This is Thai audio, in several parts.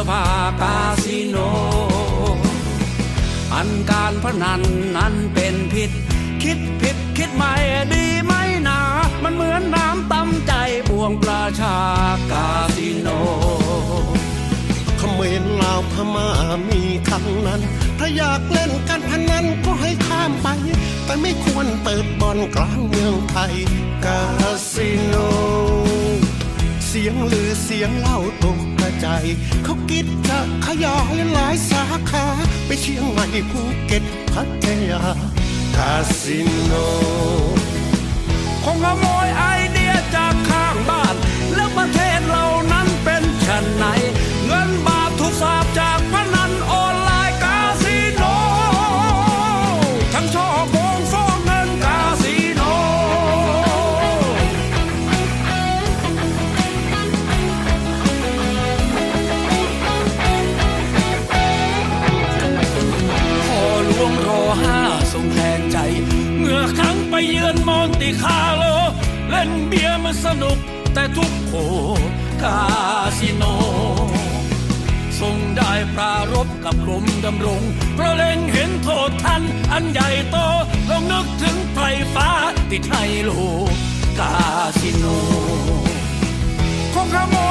สภาคาสิโน อันการพนันนั้นเป็นพิษคิดผิดคิดไม่ดีไหมนา มันเหมือนน้ำตำใจปวงประชากาสิโนเขมรลาวพม่ามีทั้งนั้น ถ้าอยากเล่นการพนันก็ให้ข้ามไป แต่ไม่ควรเปิดบ่อนกลางเมืองไทยกาสิโน เสียงลือเสียงเล่าตกกระจายเขาคิดจะขยายหลายสาขา ไปเชียงใหม่ภูเก็ตพัทยาคาสิโนคงขโมยไอ เยือนมอนติคาโล เล่นเบียร์มันสนุกแต่ทุกโขคาสิโน ทรงได้ปรารบกับกรมดำรง เพราะเล็งเห็นโทษทันอันใหญ่โตลองนึกถึงไฟฟ้าติดไฮโลกาสิโน คงขโม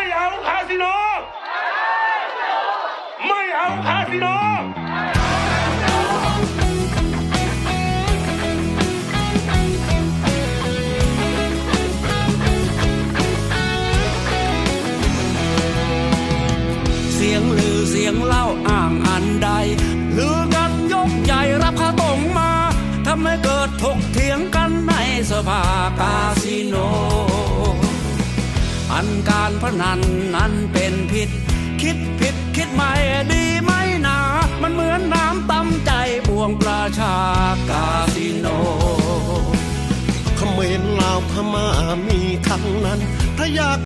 ไม่เอาคาสิโน ไม่เอาคาสิโนเสียงลือเสียงเล่าอ้างอันใดลือกันยกใหญ่รับข้าตรงมาทำให้เกิดถกเถียงกันในสภาคาสิโนันการพนันนั้นเป็นพิษ คิดผิดคิดใหม่ดีไหมนา มันเหมือนน้ำตำใจปวงประชากาสิโนเขมรลาวพม่ามีทั้งนั้นถ้าอยาก